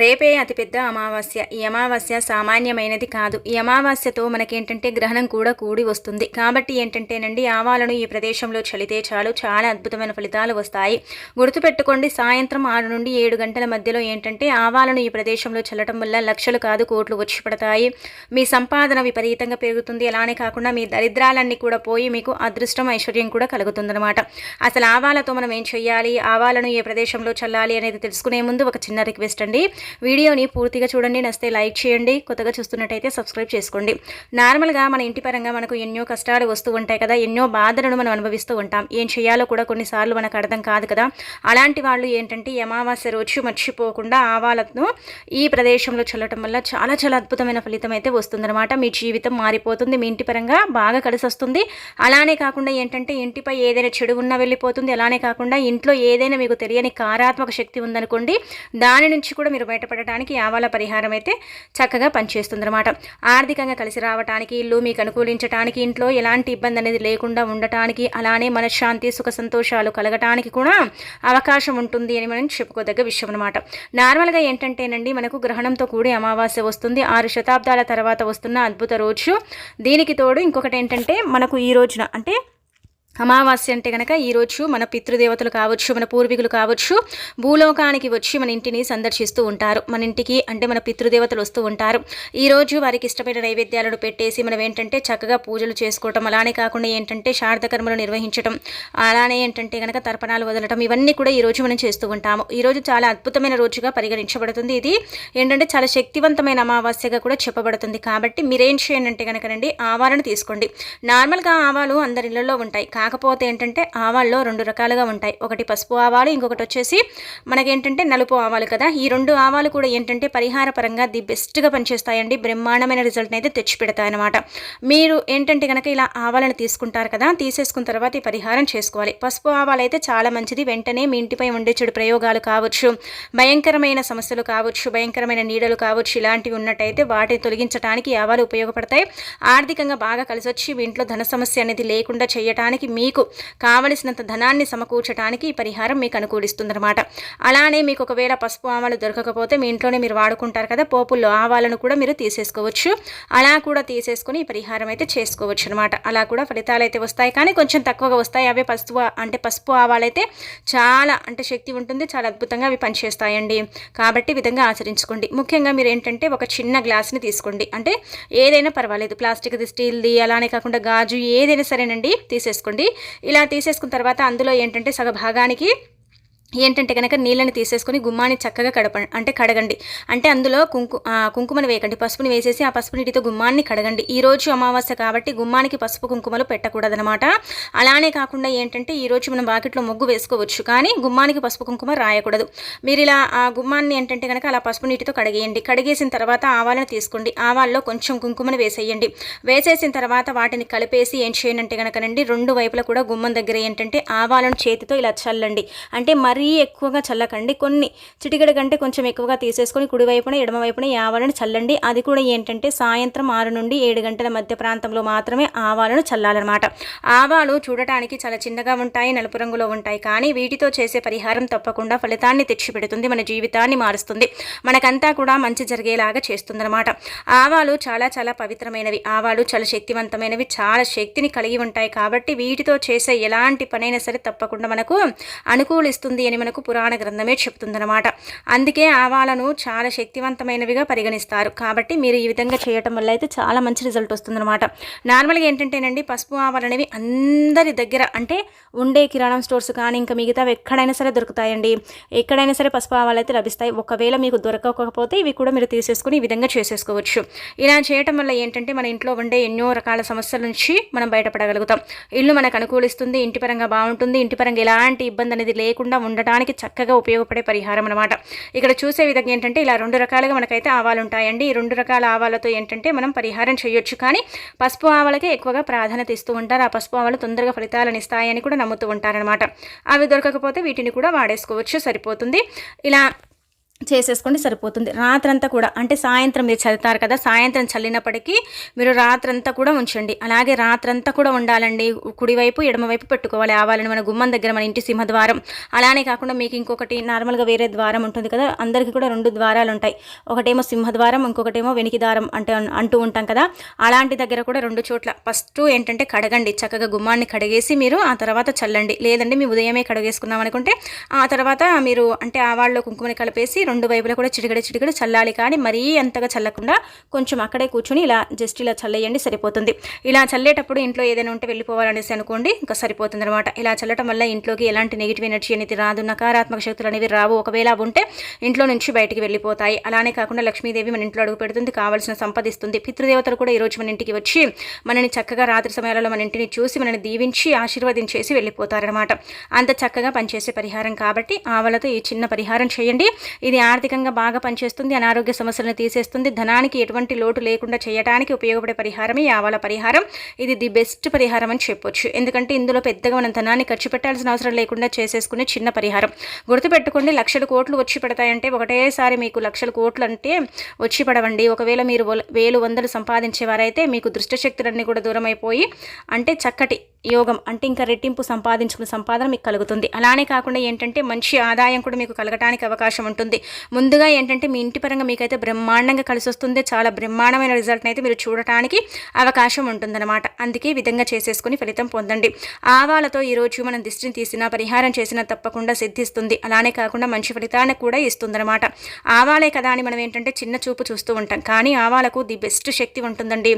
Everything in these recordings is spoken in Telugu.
రేపే అతిపెద్ద అమావాస్య. ఈ అమావాస్య సామాన్యమైనది కాదు. ఈ అమావాస్యతో మనకేంటంటే గ్రహణం కూడా కూడి వస్తుంది. కాబట్టి ఏంటంటేనండి ఆవాలను ఈ ప్రదేశంలో చలితే చాలు చాలా అద్భుతమైన ఫలితాలు వస్తాయి. గుర్తుపెట్టుకోండి సాయంత్రం ఆరు నుండి ఏడు గంటల మధ్యలో ఏంటంటే ఆవాలను ఈ ప్రదేశంలో చల్లటం వల్ల లక్షలు కాదు కోట్లు వచ్చి పడతాయి. మీ సంపాదన విపరీతంగా పెరుగుతుంది. అలానే కాకుండా మీ దరిద్రాలన్నీ కూడా పోయి మీకు అదృష్టం ఐశ్వర్యం కూడా కలుగుతుందన్నమాట. అసలు ఆవాలతో మనం ఏం చేయాలి ఆవాలను ఏ ప్రదేశంలో చల్లాలి అనేది తెలుసుకునే ముందు ఒక చిన్న రిక్వెస్ట్ అండి. వీడియోని పూర్తిగా చూడండి నస్తే లైక్ చేయండి కొత్తగా చూస్తున్నట్టయితే సబ్స్క్రైబ్ చేసుకోండి. నార్మల్గా మన ఇంటి పరంగా మనకు ఎన్నో కష్టాలు వస్తూ ఉంటాయి కదా ఎన్నో బాధలను మనం అనుభవిస్తూ ఉంటాం. ఏం చేయాలో కూడా కొన్నిసార్లు మనకు అర్థం కాదు కదా. అలాంటి వాళ్ళు ఏంటంటే అమావాస్య రోజు మర్చిపోకుండా ఆవాలను ఈ ప్రదేశంలో చల్లటం వల్ల చాలా చాలా అద్భుతమైన ఫలితం అయితే వస్తుందన్నమాట. మీ జీవితం మారిపోతుంది మీ ఇంటి పరంగా బాగా కలిసి వస్తుంది. అలానే కాకుండా ఏంటంటే ఇంటిపై ఏదైనా చెడు ఉన్నా వెళ్ళిపోతుంది. అలానే కాకుండా ఇంట్లో ఏదైనా మీకు తెలియని కారాత్మక శక్తి ఉందనుకోండి దాని నుంచి కూడా మీరు బయటపడటానికి ఆవాల పరిహారం అయితే చక్కగా పనిచేస్తుందన్నమాట. ఆర్థికంగా కలిసి రావటానికి ఇల్లు మీకు అనుకూలించడానికి ఇంట్లో ఎలాంటి ఇబ్బంది అనేది లేకుండా ఉండటానికి అలానే మనశ్శాంతి సుఖ సంతోషాలు కలగటానికి కూడా అవకాశం ఉంటుంది అని మనం చెప్పుకోదగ్గ విషయం అనమాట నార్మల్గా ఏంటంటేనండి మనకు గ్రహణంతో కూడి అమావాస్య వస్తుంది ఆరు శతాబ్దాల తర్వాత వస్తున్న అద్భుత రోజు. దీనికి తోడు ఇంకొకటి ఏంటంటే మనకు ఈ రోజున అంటే అమావాస్య అంటే కనుక ఈరోజు మన పితృదేవతలు కావచ్చు మన పూర్వీకులు కావచ్చు భూలోకానికి వచ్చి మన ఇంటిని సందర్శిస్తూ ఉంటారు. మన ఇంటికి అంటే మన పితృదేవతలు వస్తూ ఉంటారు. ఈరోజు వారికి ఇష్టమైన నైవేద్యాలను పెట్టేసి మనం ఏంటంటే చక్కగా పూజలు చేసుకోవటం అలానే కాకుండా ఏంటంటే శారదకర్మలు నిర్వహించడం అలానే ఏంటంటే కనుక తర్పణాలు వదలటం ఇవన్నీ కూడా ఈరోజు మనం చేస్తూ ఉంటాము. ఈరోజు చాలా అద్భుతమైన రోజుగా పరిగణించబడుతుంది. ఇది ఏంటంటే చాలా శక్తివంతమైన అమావాస్యగా కూడా చెప్పబడుతుంది. కాబట్టి మీరేం చేయండి అంటే కనుకనండి ఆవాలను తీసుకోండి. నార్మల్గా ఆవాలు అందరి ఇళ్ళలో ఉంటాయి. కాకపోతే ఏంటంటే ఆవాల్లో రెండు రకాలుగా ఉంటాయి. ఒకటి పసుపు ఆవాలు ఇంకొకటి వచ్చేసి మనకేంటంటే నలుపు ఆవాలు కదా. ఈ రెండు ఆవాలు కూడా ఏంటంటే పరిహార పరంగా ది బెస్ట్గా పనిచేస్తాయండి. బ్రహ్మాండమైన రిజల్ట్ని అయితే తెచ్చిపెడతాయన్నమాట మీరు ఏంటంటే కనుక ఇలా ఆవాలను తీసుకుంటారు కదా తీసేసుకున్న తర్వాత ఈ పరిహారం చేసుకోవాలి. పసుపు ఆవాలు అయితే చాలా మంచిది. వెంటనే మీ ఇంటిపై ఉండే చెడు ప్రయోగాలు కావచ్చు భయంకరమైన సమస్యలు కావచ్చు భయంకరమైన నీడలు కావచ్చు ఇలాంటివి ఉన్నట్టయితే వాటిని తొలగించడానికి ఆవాలు ఉపయోగపడతాయి. ఆర్థికంగా బాగా కలిసి వచ్చి మీ ఇంట్లో ధన సమస్య అనేది లేకుండా చేయడానికి మీకు కావలసినంత ధనాన్ని సమకూర్చడానికి ఈ పరిహారం మీకు అనుకూలిస్తుందన్నమాట. అలానే మీకు ఒకవేళ పసుపు ఆవాలు దొరకకపోతే మీ ఇంట్లోనే మీరు వాడుకుంటారు కదా పోపుల్లో ఆవాలను కూడా మీరు తీసేసుకోవచ్చు. అలా కూడా తీసేసుకొని ఈ పరిహారం అయితే చేసుకోవచ్చు అనమాట అలా కూడా ఫలితాలు అయితే వస్తాయి. కానీ కొంచెం తక్కువగా వస్తాయి. అవే పసుపు అంటే పసుపు ఆవాలైతే చాలా అంటే శక్తి ఉంటుంది. చాలా అద్భుతంగా అవి పనిచేస్తాయండి. కాబట్టి విధంగా ఆచరించుకోండి. ముఖ్యంగా మీరు ఏంటంటే ఒక చిన్న గ్లాస్ని తీసుకోండి. అంటే ఏదైనా పర్వాలేదు. ప్లాస్టిక్ది స్టీల్ది అలానే కాకుండా గాజు ఏదైనా సరేనండి తీసేసుకోండి. ఇలా తీసేసుకున్న తర్వాత అందులో ఏంటంటే సగ భాగానికి ఏంటంటే కనుక నీళ్ళని తీసేసుకొని గుమ్మాన్ని చక్కగా కడప అంటే కడగండి. అంటే అందులో కుంకు కుంకుమను వేయకండి. పసుపుని వేసేసి ఆ పసుపు నీటితో గుమ్మాన్ని కడగండి. ఈ రోజు అమావాస్య కాబట్టి గుమ్మానికి పసుపు కుంకుమలు పెట్టకూడదనమాట అలానే కాకుండా ఏంటంటే ఈ రోజు మనం వాకిట్లో ముగ్గు వేసుకోవచ్చు. కానీ గుమ్మానికి పసుపు కుంకుమ రాయకూడదు. మీరు ఇలా ఆ గుమ్మాన్ని ఏంటంటే కనుక అలా పసుపు నీటితో కడిగేయండి. కడిగేసిన తర్వాత ఆవాలను తీసుకోండి. ఆవాల్లో కొంచెం కుంకుమను వేసేయండి. వేసేసిన తర్వాత వాటిని కలిపేసి ఏం చేయనంటే కనుక కనుకనండి రెండు వైపులా కూడా గుమ్మం దగ్గర ఏంటంటే ఆవాలను చేతితో ఇలా చల్లండి. అంటే మరి మరీ ఎక్కువగా చల్లకండి. కొన్ని చిటికెడ కంటే కొంచెం ఎక్కువగా తీసేసుకొని కుడివైపున ఎడమవైపున ఆవాలను చల్లండి. అది కూడా ఏంటంటే సాయంత్రం ఆరు నుండి ఏడు గంటల మధ్య ప్రాంతంలో మాత్రమే ఆవాలను చల్లాలన్నమాట. ఆవాలు చూడటానికి చాలా చిన్నగా ఉంటాయి నలుపు రంగులో ఉంటాయి. కానీ వీటితో చేసే పరిహారం తప్పకుండా ఫలితాన్ని తెచ్చిపెడుతుంది మన జీవితాన్ని మారుస్తుంది. మనకంతా కూడా మంచి జరిగేలాగా చేస్తుందన్నమాట. ఆవాలు చాలా చాలా పవిత్రమైనవి. ఆవాలు చాలా శక్తివంతమైనవి చాలా శక్తిని కలిగి ఉంటాయి. కాబట్టి వీటితో చేసే ఎలాంటి పనైనా సరే తప్పకుండా మనకు అనుకూలిస్తుంది అని మనకు పురాణ గ్రంథమే చెప్తుందనమాట అందుకే ఆవాలను చాలా శక్తివంతమైనవిగా పరిగణిస్తారు. కాబట్టి మీరు ఈ విధంగా చేయటం వల్ల అయితే చాలా మంచి రిజల్ట్ వస్తుందన్నమాట. నార్మల్గా ఏంటంటేనండి పసుపు ఆవాలు అనేవి అందరి దగ్గర అంటే ఉండే కిరాణం స్టోర్స్ కానీ ఇంకా మిగతా ఎక్కడైనా సరే దొరుకుతాయండి. ఎక్కడైనా సరే పసుపు ఆవాలు అయితే లభిస్తాయి. ఒకవేళ మీకు దొరకకపోతే ఇవి కూడా మీరు తీసేసుకుని ఈ విధంగా చేసేసుకోవచ్చు. ఇలా చేయటం వల్ల ఏంటంటే మన ఇంట్లో ఉండే ఎన్నో రకాల సమస్యల నుంచి మనం బయటపడగలుగుతాం. ఇల్లు మనకు అనుకూలిస్తుంది ఇంటి పరంగా బాగుంటుంది ఇంటి పరంగా ఎలాంటి ఇబ్బంది అనేది లేకుండా ఉండడం ఉండటానికి చక్కగా ఉపయోగపడే పరిహారం అనమాట ఇక్కడ చూసే విధంగా ఏంటంటే ఇలా రెండు రకాలుగా మనకైతే ఆవాలు ఉంటాయండి. ఈ రెండు రకాల ఆవాలతో ఏంటంటే మనం పరిహారం చేయొచ్చు. కానీ పసుపు ఆవాలకే ఎక్కువగా ప్రాధాన్యత ఇస్తూ ఉంటారు. ఆ పసుపు ఆవాలు తొందరగా ఫలితాలను ఇస్తాయని కూడా నమ్ముతూ ఉంటారనమాట అవి దొరకకపోతే వీటిని కూడా వాడేసుకోవచ్చు. సరిపోతుంది. ఇలా చేసేసుకోండి సరిపోతుంది. రాత్రంతా కూడా అంటే సాయంత్రం మీరు చల్లుతారు కదా సాయంత్రం చల్లినప్పటికీ మీరు రాత్రంతా కూడా ఉంచండి. అలాగే రాత్రంతా కూడా ఉండాలండి. కుడివైపు ఎడమవైపు పెట్టుకోవాలి. ఆవాలని మన గుమ్మం దగ్గర మన ఇంటి సింహద్వారం. అలానే కాకుండా మీకు ఇంకొకటి నార్మల్గా వేరే ద్వారం ఉంటుంది కదా అందరికీ కూడా రెండు ద్వారాలు ఉంటాయి. ఒకటేమో సింహద్వారం ఇంకొకటేమో వెనికి ద్వారం అంటే అంటూ ఉంటాం కదా. అలాంటి దగ్గర కూడా రెండు చోట్ల. ఫస్ట్ ఏంటంటే కడగండి. చక్కగా గుమ్మాన్ని కడిగేసి మీరు ఆ తర్వాత చల్లండి. లేదండి మీ ఉదయమే కడిగేసుకున్నాం అనుకుంటే ఆ తర్వాత మీరు అంటే ఆవాళ్ళలో కుంకుమని కలిపేసి రెండు వైపులా కూడా చిటికడ చిటికడ చల్లాలి కానీ మరీ అంతగా చల్లకుండా కొంచెం అక్కడే కూర్చొని ఇలా జస్ట్ ఇలా చల్లేయండి సరిపోతుంది. ఇలా చల్లేటప్పుడు ఇంట్లో ఏదైనా ఉంటే వెళ్ళిపోవాలనేసి అనుకోండి ఇంకా సరిపోతుంది అనమాట ఇలా చల్లటం వల్ల ఇంట్లోకి ఎలాంటి నెగిటివ్ ఎనర్జీ అనేది రాదు నకారాత్మక శక్తులు అనేవి రావు. ఒకవేళ అవి ఉంటే ఇంట్లో నుంచి బయటికి వెళ్ళిపోతాయి. అలానే కాకుండా లక్ష్మీదేవి మన ఇంట్లో అడుగు పెడుతుంది కావాల్సిన సంపదిస్తుంది. పితృదేవతలు కూడా ఈరోజు మన ఇంటికి వచ్చి మనని చక్కగా రాత్రి సమయాలలో మన ఇంటిని చూసి మనని దీవించి ఆశీర్వదించేసి వెళ్ళిపోతారనమాట అంత చక్కగా పనిచేసే పరిహారం కాబట్టి ఆవలతో ఈ చిన్న పరిహారం చేయండి. ఇది ఆర్థికంగా బాగా పనిచేస్తుంది అనారోగ్య సమస్యలను తీసేస్తుంది ధనానికి ఎటువంటి లోటు లేకుండా చేయడానికి ఉపయోగపడే పరిహారమే ఆవాల పరిహారం. ఇది ది బెస్ట్ పరిహారం అని చెప్పొచ్చు. ఎందుకంటే ఇందులో పెద్దగా మనం ధనాన్ని ఖర్చు పెట్టాల్సిన అవసరం లేకుండా చేసేసుకునే చిన్న పరిహారం. గుర్తుపెట్టుకోండి లక్షల కోట్లు వచ్చి పడతాయంటే ఒకటేసారి మీకు లక్షల కోట్లు అంటే వచ్చి పడవండి. ఒకవేళ మీరు వేలు వందలు సంపాదించేవారైతే మీకు దృష్టశక్తులన్నీ కూడా దూరం అయిపోయి అంటే చక్కటి యోగం అంటే ఇంకా రెట్టింపు సంపాదించుకున్న సంపాదన మీకు కలుగుతుంది. అలానే కాకుండా ఏంటంటే మంచి ఆదాయం కూడా మీకు కలగటానికి అవకాశం ఉంటుంది. ముందుగా ఏంటంటే మీ ఇంటి పరంగా మీకైతే బ్రహ్మాండంగా కలిసి వస్తుంది. చాలా బ్రహ్మాండమైన రిజల్ట్ని అయితే మీరు చూడటానికి అవకాశం ఉంటుందన్నమాట. అందుకే విధంగా చేసేసుకుని ఫలితం పొందండి. ఆవాలతో ఈరోజు మనం దిష్టిని తీసినా పరిహారం చేసినా తప్పకుండా సిద్ధిస్తుంది. అలానే కాకుండా మంచి ఫలితాన్ని కూడా ఇస్తుందన్నమాట. ఆవాలే కదా అని మనం ఏంటంటే చిన్న చూపు చూస్తూ ఉంటాం. కానీ ఆవాలకు ది బెస్ట్ శక్తి ఉంటుందండి.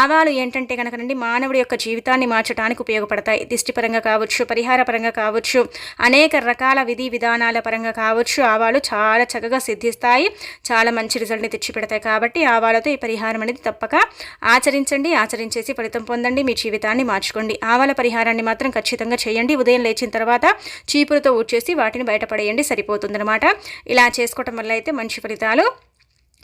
ఆవాలు ఏంటంటే కనుకనండి మానవుడి యొక్క జీవితాన్ని మార్చడానికి ఉపయోగపడతాయి. దిష్టిపరంగా కావచ్చు పరిహార పరంగా కావచ్చు అనేక రకాల విధి విధానాల పరంగా కావచ్చు ఆవాలు చాలా చక్కగా సిద్ధిస్తాయి. చాలా మంచి రిజల్ట్ని తెచ్చిపెడతాయి కాబట్టి ఆవాలతో ఈ పరిహారం అనేది తప్పక ఆచరించండి. ఆచరించేసి ఫలితం పొందండి. మీ జీవితాన్ని మార్చుకోండి. ఆవాల పరిహారాన్ని మాత్రం ఖచ్చితంగా చేయండి. ఉదయం లేచిన తర్వాత చీపులతో ఊడ్చేసి వాటిని బయటపడేయండి. సరిపోతుందన్నమాట. ఇలా చేసుకోవటం వల్ల అయితే మంచి ఫలితాలు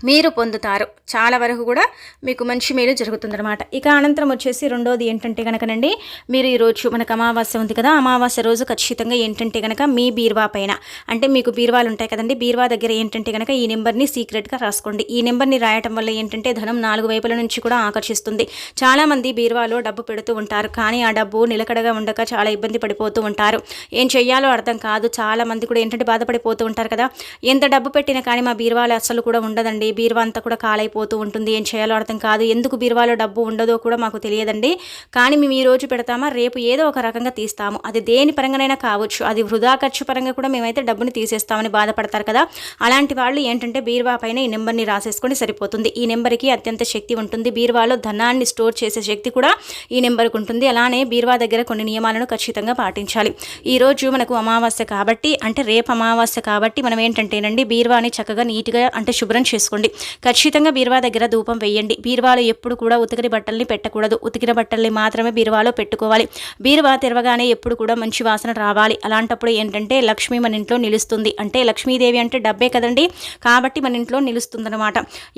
మీరు పొందుతారు. చాలా వరకు కూడా మీకు మంచి మేలు జరుగుతుందన్నమాట. ఇక అనంతరం వచ్చేసి రెండోది ఏంటంటే కనుకనండి మీరు ఈరోజు మనకు అమావాస్య ఉంది కదా అమావాస్య రోజు ఖచ్చితంగా ఏంటంటే కనుక మీ బీర్వా పైన అంటే మీకు బీర్వాలు ఉంటాయి కదండి బీర్వా దగ్గర ఏంటంటే కనుక ఈ నెంబర్ని సీక్రెట్గా రాసుకోండి. ఈ నెంబర్ని రాయటం వల్ల ఏంటంటే ధనం నాలుగు వైపుల నుంచి కూడా ఆకర్షిస్తుంది. చాలామంది బీర్వాలో డబ్బు పెడుతూ ఉంటారు కానీ ఆ డబ్బు నిలకడగా ఉండక చాలా ఇబ్బంది పడిపోతూ ఉంటారు. ఏం చెయ్యాలో అర్థం కాదు. చాలా మంది కూడా ఏంటంటే బాధపడిపోతూ ఉంటారు కదా. ఎంత డబ్బు పెట్టినా కానీ మా బీర్వాలు అస్సలు కూడా ఉండదండి. బీరువా అంతా కూడా కాలైపోతూ ఉంటుంది. ఏం చేయాలో అర్థం కాదు. ఎందుకు బీరువాలో డబ్బు ఉండదో కూడా మాకు తెలియదండి. కానీ మేము ఈ రోజు పెడతామా? రేపు ఏదో ఒక రకంగా తీస్తాము. అది దేని పరంగానైనా కావచ్చు. అది వృధా ఖర్చు పరంగా కూడా మేమైతే డబ్బుని తీసేస్తామని బాధపడతారు కదా. అలాంటి వాళ్ళు ఏంటంటే బీరువా పైన ఈ నెంబర్ని రాసేసుకొని సరిపోతుంది. ఈ నెంబర్కి అత్యంత శక్తి ఉంటుంది. బీరువాలో ధనాన్ని స్టోర్ చేసే శక్తి కూడా ఈ నెంబర్కి ఉంటుంది. అలానే బీరువా దగ్గర కొన్ని నియమాలను ఖచ్చితంగా పాటించాలి. ఈరోజు మనకు అమావాస్య కాబట్టి అంటే రేపు అమావాస్య కాబట్టి మనం ఏంటంటేనండి బీరువాని చక్కగా నీట్గా అంటే శుభ్రం చేసుకోండి చేసుకోండి ఖచ్చితంగా బీరువా దగ్గర ధూపం వేయండి. బీరువాలో ఎప్పుడు కూడా ఉతికిన బట్టల్ని పెట్టకూడదు. ఉతికిన బట్టల్ని మాత్రమే బీరువాలో పెట్టుకోవాలి. బీరువా తెరవగానే ఎప్పుడు కూడా మంచి వాసన రావాలి. అలాంటప్పుడు ఏంటంటే లక్ష్మి మన ఇంట్లో నిలుస్తుంది. అంటే లక్ష్మీదేవి అంటే డబ్బే కదండి? కాబట్టి మన ఇంట్లో నిలుస్తుందనమాట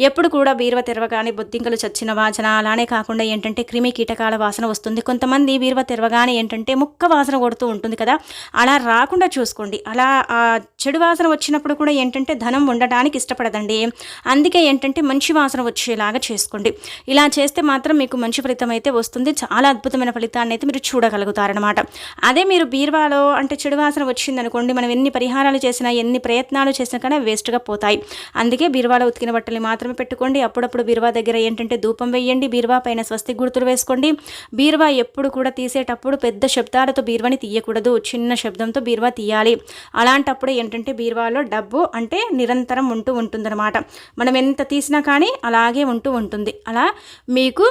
ఎప్పుడు కూడా బీరువా తెరవగానే బొద్దింకలు చచ్చిన వాసన అలానే కాకుండా ఏంటంటే క్రిమి కీటకాల వాసన వస్తుంది. కొంతమంది బీరువా తెరవగానే ఏంటంటే ముక్క వాసన కొడుతూ ఉంటుంది కదా? అలా రాకుండా చూసుకోండి. అలా చెడు వాసన వచ్చినప్పుడు కూడా ఏంటంటే ధనం ఉండడానికి ఇష్టపడదండి. అందుకే ఏంటంటే మంచి వాసన వచ్చేలాగా చేసుకోండి. ఇలా చేస్తే మాత్రం మీకు మంచి ఫలితం అయితే వస్తుంది. చాలా అద్భుతమైన ఫలితాన్ని అయితే మీరు చూడగలుగుతారనమాట అదే మీరు బీర్వాలో అంటే చెడు వాసన వచ్చిందనుకోండి మనం ఎన్ని పరిహారాలు చేసినా ఎన్ని ప్రయత్నాలు చేసినా కానీ వేస్ట్గా పోతాయి. అందుకే బీర్వాలో ఉతికిన బట్టలు మాత్రమే పెట్టుకోండి. అప్పుడప్పుడు బీర్వా దగ్గర ఏంటంటే ధూపం వేయండి బీర్వా పైన స్వస్తి గుర్తులు వేసుకోండి. బీర్వా ఎప్పుడు కూడా తీసేటప్పుడు పెద్ద శబ్దాలతో బీర్వాని తీయకూడదు. చిన్న శబ్దంతో బీర్వా తీయాలి. అలాంటప్పుడు ఏంటంటే బీర్వాలో డబ్బు అంటే నిరంతరం ఉంటూ ఉంటుందన్నమాట. మనం ఎంత తీసినా కానీ అలాగే ఉంటూ ఉంటుంది. అలా మీకు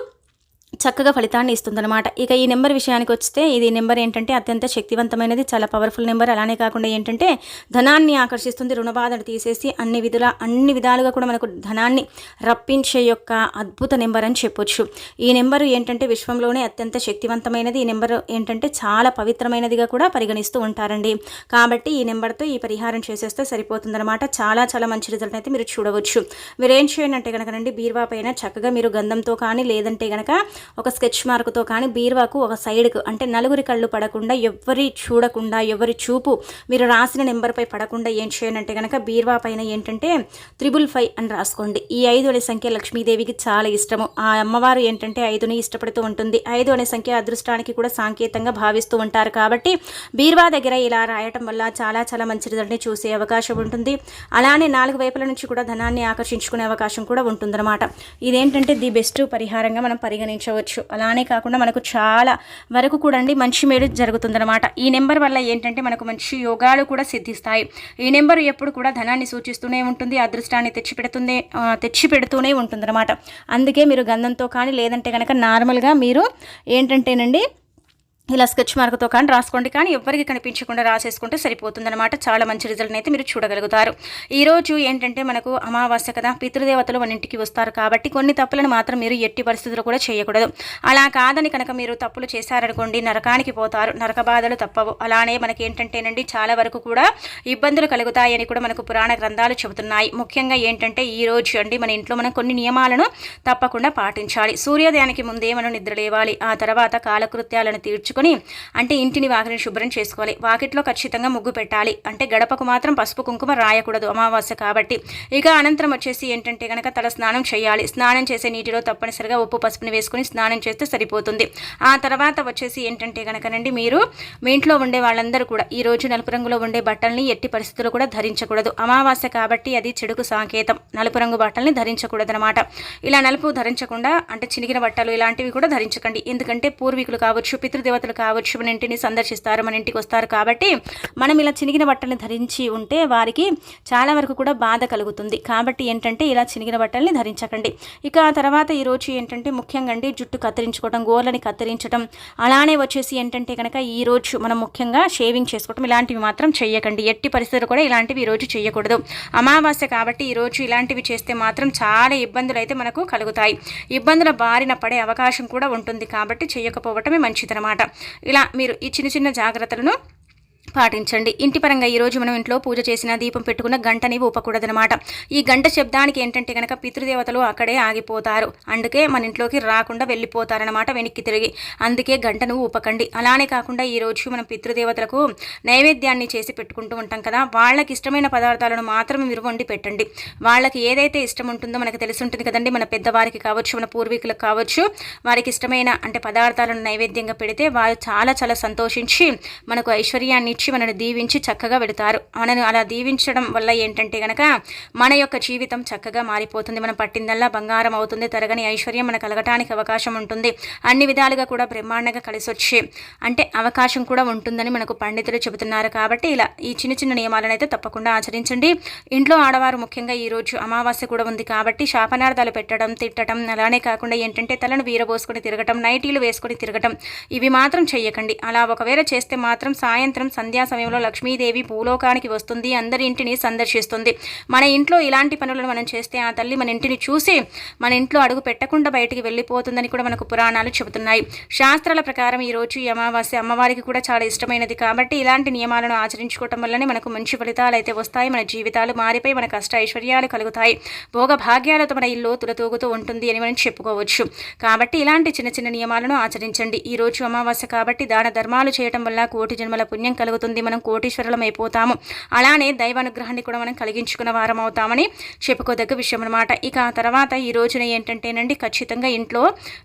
చక్కగా ఫలితాన్ని ఇస్తుందన్నమాట. ఇక ఈ నెంబర్ విషయానికి వస్తే ఇది నెంబర్ ఏంటంటే అత్యంత శక్తివంతమైనది చాలా పవర్ఫుల్ నెంబర్. అలానే కాకుండా ఏంటంటే ధనాన్ని ఆకర్షిస్తుంది రుణబాధను తీసేసి అన్ని విధుల అన్ని విధాలుగా కూడా మనకు ధనాన్ని రప్పించే యొక్క అద్భుత నెంబర్ అని చెప్పొచ్చు. ఈ నెంబరు ఏంటంటే విశ్వంలోనే అత్యంత శక్తివంతమైనది. ఈ నెంబర్ ఏంటంటే చాలా పవిత్రమైనదిగా కూడా పరిగణిస్తూ ఉంటారండి. కాబట్టి ఈ నెంబర్తో ఈ పరిహారం చేసేస్తే సరిపోతుందన్నమాట. చాలా చాలా మంచి రిజల్ట్ అయితే మీరు చూడవచ్చు. మీరు ఏం చేయండి అంటే కనుక బీర్వా పైన చక్కగా మీరు గంధంతో కానీ లేదంటే కనుక ఒక స్కెచ్ మార్కుతో కానీ బీరువాకు ఒక సైడ్కు అంటే నలుగురి కళ్ళు పడకుండా ఎవరి చూడకుండా ఎవరి చూపు మీరు రాసిన నెంబర్పై పడకుండా ఏం చేయనంటే కనుక బీర్వా పైన ఏంటంటే త్రిబుల్ ఫైవ్ అని రాసుకోండి. ఈ ఐదు అనే సంఖ్య లక్ష్మీదేవికి చాలా ఇష్టము. ఆ అమ్మవారు ఏంటంటే ఐదుని ఇష్టపడుతూ ఉంటుంది. ఐదు అనే సంఖ్య అదృష్టానికి కూడా సాంకేతంగా భావిస్తూ ఉంటారు కాబట్టి బీర్వా దగ్గర ఇలా రాయటం వల్ల చాలా చాలా మంచి రిజల్ట్ని చూసే అవకాశం ఉంటుంది. అలానే నాలుగు వైపుల నుంచి కూడా ధనాన్ని ఆకర్షించుకునే అవకాశం కూడా ఉంటుందన్నమాట. ఇదేంటంటే ది బెస్ట్ పరిహారంగా మనం పరిగణించవచ్చు అలానే కాకుండా మనకు చాలా వరకు కూడా అండి మంచి మేలు జరుగుతుందన్నమాట. ఈ నెంబర్ వల్ల ఏంటంటే మనకు మంచి యోగాలు కూడా సిద్ధిస్తాయి. ఈ నెంబర్ ఎప్పుడు కూడా ధనాన్ని సూచిస్తూనే ఉంటుంది అదృష్టాన్ని తెచ్చిపెడుతుంది తెచ్చిపెడుతూనే ఉంటుందన్నమాట. అందుకే మీరు గంధంతో కానీ లేదంటే కనుక నార్మల్గా మీరు ఏంటంటేనండి ఇలా స్కెచ్ మార్క్తో కానీ రాసుకోండి కానీ ఎవరికి కనిపించకుండా రాసేసుకుంటే సరిపోతుందన్నమాట. చాలా మంచి రిజల్ట్ని అయితే మీరు చూడగలుగుతారు. ఈరోజు ఏంటంటే మనకు అమావాస్య కదా పితృదేవతలు మన ఇంటికి వస్తారు కాబట్టి కొన్ని తప్పులను మాత్రం మీరు ఎట్టి పరిస్థితుల్లో కూడా చేయకూడదు. అలా కాదని కనుక మీరు తప్పులు చేశారనుకోండి నరకానికి పోతారు నరక బాధలు తప్పవు. అలానే మనకి ఏంటంటేనండి చాలా వరకు కూడా ఇబ్బందులు కలుగుతాయని కూడా మనకు పురాణ గ్రంథాలు చెబుతున్నాయి. ముఖ్యంగా ఏంటంటే ఈ రోజు అండి మన ఇంట్లో మనం కొన్ని నియమాలను తప్పకుండా పాటించాలి. సూర్యోదయానికి ముందే మనం నిద్రలేవాలి. ఆ తర్వాత కాలకృత్యాలను తీర్చు తెచ్చుకొని అంటే ఇంటిని వాకిలిని శుభ్రం చేసుకోవాలి. వాకిట్లో ఖచ్చితంగా ముగ్గు పెట్టాలి. అంటే గడపకు మాత్రం పసుపు కుంకుమ రాయకూడదు అమావాస్య కాబట్టి. ఇక అనంతరం వచ్చేసి ఏంటంటే కనుక తల స్నానం చేయాలి. స్నానం చేసే నీటిలో తప్పనిసరిగా ఉప్పు పసుపుని వేసుకుని స్నానం చేస్తే సరిపోతుంది. ఆ తర్వాత వచ్చేసి ఏంటంటే కనుకనండి మీరు మీ ఇంట్లో ఉండే వాళ్ళందరూ కూడా ఈ రోజు నలుపు రంగులో ఉండే బట్టల్ని ఎట్టి పరిస్థితుల్లో కూడా ధరించకూడదు. అమావాస్య కాబట్టి అది చెడుకు సంకేతం. నలుపు రంగు బట్టల్ని ధరించకూడదు అనమాట ఇలా నలుపు ధరించకుండా అంటే చినిగిన బట్టలు ఇలాంటివి కూడా ధరించకండి. ఎందుకంటే పూర్వీకులు కావచ్చు పితృదేవత బంధువులు కావచ్చు మన ఇంటిని సందర్శిస్తారు మన ఇంటికి వస్తారు కాబట్టి మనం ఇలా చినిగిన బట్టల్ని ధరించి ఉంటే వారికి చాలా వరకు కూడా బాధ కలుగుతుంది. కాబట్టి ఏంటంటే ఇలా చినిగిన బట్టల్ని ధరించకండి. ఇక ఆ తర్వాత ఈరోజు ఏంటంటే ముఖ్యంగా అండి జుట్టు కత్తిరించుకోవడం గోర్లని కత్తిరించడం అలానే వచ్చేసి ఏంటంటే కనుక ఈరోజు మనం ముఖ్యంగా షేవింగ్ చేసుకోవడం ఇలాంటివి మాత్రం చేయకండి ఎట్టి పరిస్థితులు కూడా ఇలాంటివి ఈరోజు చేయకూడదు అమావాస్య కాబట్టి ఈరోజు ఇలాంటివి చేస్తే మాత్రం చాలా ఇబ్బందులు అయితే మనకు కలుగుతాయి. ఇబ్బందుల బారిన పడే అవకాశం కూడా ఉంటుంది కాబట్టి చేయకపోవటమే మంచిదనమాట ఇలా మీరు ఈ చిన్న చిన్న జాగ్రత్తలను పాటించండి. ఇంటి పరంగా ఈరోజు మనం ఇంట్లో పూజ చేసిన దీపం పెట్టుకున్న గంటని ఊపకూడదనమాట ఈ గంట శబ్దానికి ఏంటంటే కనుక పితృదేవతలు అక్కడే ఆగిపోతారు. అందుకే మన ఇంట్లోకి రాకుండా వెళ్ళిపోతారనమాట వెనక్కి తిరిగి. అందుకే గంటను ఊపకండి. అలానే కాకుండా ఈరోజు మనం పితృదేవతలకు నైవేద్యాన్ని చేసి పెట్టుకుంటూ ఉంటాం కదా వాళ్ళకి ఇష్టమైన పదార్థాలను మాత్రమే మీరు వండి పెట్టండి. వాళ్ళకి ఏదైతే ఇష్టం ఉంటుందో మనకు తెలిసి ఉంటుంది కదండి మన పెద్దవారికి కావచ్చు మన పూర్వీకులకు కావచ్చు వారికి ఇష్టమైన అంటే పదార్థాలను నైవేద్యంగా పెడితే వారు చాలా చాలా సంతోషించి మనకు ఐశ్వర్యాన్ని వచ్చి మనని దీవించి చక్కగా వెళతారు. మనను అలా దీవించడం వల్ల ఏంటంటే కనుక మన యొక్క జీవితం చక్కగా మారిపోతుంది. మనం పట్టిందల్లా బంగారం అవుతుంది. తరగని ఐశ్వర్యం మన కలగటానికి అవకాశం ఉంటుంది. అన్ని విధాలుగా కూడా బ్రహ్మాండంగా కలిసి వచ్చి అంటే అవకాశం కూడా ఉంటుందని మనకు పండితులు చెబుతున్నారు. కాబట్టి ఇలా ఈ చిన్న చిన్న నియమాలను అయితే తప్పకుండా ఆచరించండి. ఇంట్లో ఆడవారు ముఖ్యంగా ఈరోజు అమావాస్య కూడా ఉంది కాబట్టి శాపనార్థాలు పెట్టడం తిట్టడం అలానే కాకుండా ఏంటంటే తలను వీరబోసుకొని తిరగటం నైటీలు వేసుకొని తిరగటం ఇవి మాత్రం చేయకండి అలా ఒకవేళ చేస్తే మాత్రం సాయంత్రం సంధ్య సమయంలో లక్ష్మీదేవి భూలోకానికి వస్తుంది అందరి ఇంటిని సందర్శిస్తుంది. మన ఇంట్లో ఇలాంటి పనులను మనం చేస్తే ఆ తల్లి మన ఇంటిని చూసి మన ఇంట్లో అడుగు పెట్టకుండా బయటికి వెళ్ళిపోతుందని కూడా మనకు పురాణాలు చెబుతున్నాయి. శాస్త్రాల ప్రకారం ఈరోజు ఈ అమావాస్య అమ్మవారికి కూడా చాలా ఇష్టమైనది కాబట్టి ఇలాంటి నియమాలను ఆచరించుకోవటం వల్లనే మనకు మంచి ఫలితాలు అయితే వస్తాయి. మన జీవితాలు మారిపోయి మన కష్ట ఐశ్వర్యాలు కలుగుతాయి. భోగ భాగ్యాలతో మన ఇల్లు తులతూగుతూ ఉంటుంది అని మనం చెప్పుకోవచ్చు. కాబట్టి ఇలాంటి చిన్న చిన్న నియమాలను ఆచరించండి. ఈ రోజు అమావాస్య కాబట్టి దాన ధర్మాలు చేయటం వల్ల కోటి జన్మల పుణ్యం కలుగుతుంది. జరుగుతుంది మనం కోటీశ్వరులం అయిపోతాము. అలానే దైవానుగ్రహాన్ని కూడా మనం కలిగించుకున్న వారం అవుతామని చెప్పుకోదగ్గ విషయం అనమాట ఇక ఆ తర్వాత ఈ రోజున ఏంటంటేనండి ఖచ్చితంగా ఇంట్లో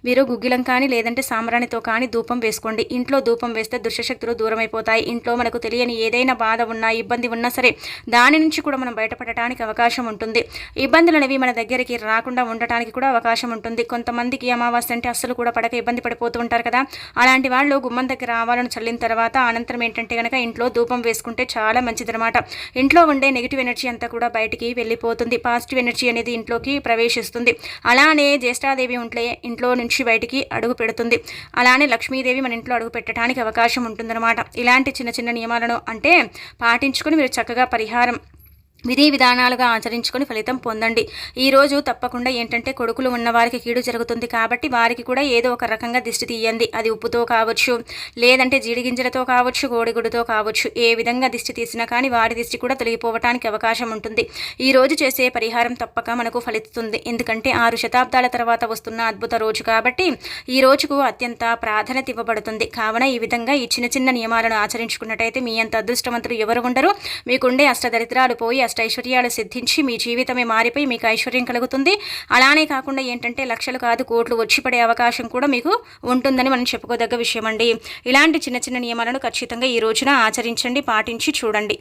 మీరు గుగ్గిలం కానీ లేదంటే సాంబ్రాణితో కానీ ధూపం వేసుకోండి. ఇంట్లో ధూపం వేస్తే దుష్టశక్తులు దూరం అయిపోతాయి ఇంట్లో మనకు తెలియని ఏదైనా బాధ ఉన్నా ఇబ్బంది ఉన్నా సరే దాని నుంచి కూడా మనం బయటపడటానికి అవకాశం ఉంటుంది. ఇబ్బందులు అనేవి మన దగ్గరికి రాకుండా ఉండటానికి కూడా అవకాశం ఉంటుంది. కొంతమందికి అమావాస్య అంటే అస్సలు కూడా పడక ఇబ్బంది పడిపోతూ ఉంటారు కదా. అలాంటి వాళ్ళు గుమ్మం దగ్గర ఆవాలను చల్లిన తర్వాత అనంతరం ఏంటంటే కనుక ఇంట్లో ధూపం వేసుకుంటే చాలా మంచిదనమాట ఇంట్లో ఉండే నెగిటివ్ ఎనర్జీ అంతా కూడా బయటికి వెళ్ళిపోతుంది. పాజిటివ్ ఎనర్జీ అనేది ఇంట్లోకి ప్రవేశిస్తుంది. అలానే జ్యేష్ఠాదేవి ఉంటే ఇంట్లో నుంచి బయటికి అడుగు పెడుతుంది. అలానే లక్ష్మీదేవి మన ఇంట్లో అడుగు పెట్టడానికి అవకాశం ఉంటుందన్నమాట. ఇలాంటి చిన్న చిన్న నియమాలను అంటే పాటించుకొని మీరు చక్కగా పరిహారం విధి విధానాలుగా ఆచరించుకొని ఫలితం పొందండి. ఈరోజు తప్పకుండా ఏంటంటే కొడుకులు ఉన్నవారికి కీడు జరుగుతుంది కాబట్టి వారికి కూడా ఏదో ఒక రకంగా దిష్టి తీయండి. అది ఉప్పుతో కావచ్చు లేదంటే జీడిగింజలతో కావచ్చు గోడిగుడుతో కావచ్చు. ఏ విధంగా దిష్టి తీసినా కానీ వారి దిష్టి కూడా తొలగిపోవటానికి అవకాశం ఉంటుంది. ఈ రోజు చేసే పరిహారం తప్పక మనకు ఫలిస్తుంది. ఎందుకంటే ఆరు శతాబ్దాల తర్వాత వస్తున్న అద్భుత రోజు కాబట్టి ఈ రోజుకు అత్యంత ప్రాధాన్యత ఇవ్వబడుతుంది. కావున ఈ విధంగా ఈ చిన్న చిన్న నియమాలను ఆచరించుకున్నట్టయితే మీ అంత అదృష్టవంతులు ఎవరు ఉండరు. మీకుండే అష్టదరిద్రాలు పోయి అష్టైశ్వర్యాలు సిద్ధించి మీ జీవితమే మారిపోయి మీకు ఐశ్వర్యం కలుగుతుంది. అలానే కాకుండా ఏంటంటే లక్షలు కాదు కోట్లు వచ్చి పడే అవకాశం కూడా మీకు ఉంటుందని మనం చెప్పుకోదగ్గ విషయం అండి ఇలాంటి చిన్న చిన్న నియమాలను ఖచ్చితంగా ఈ రోజున ఆచరించండి పాటించి చూడండి.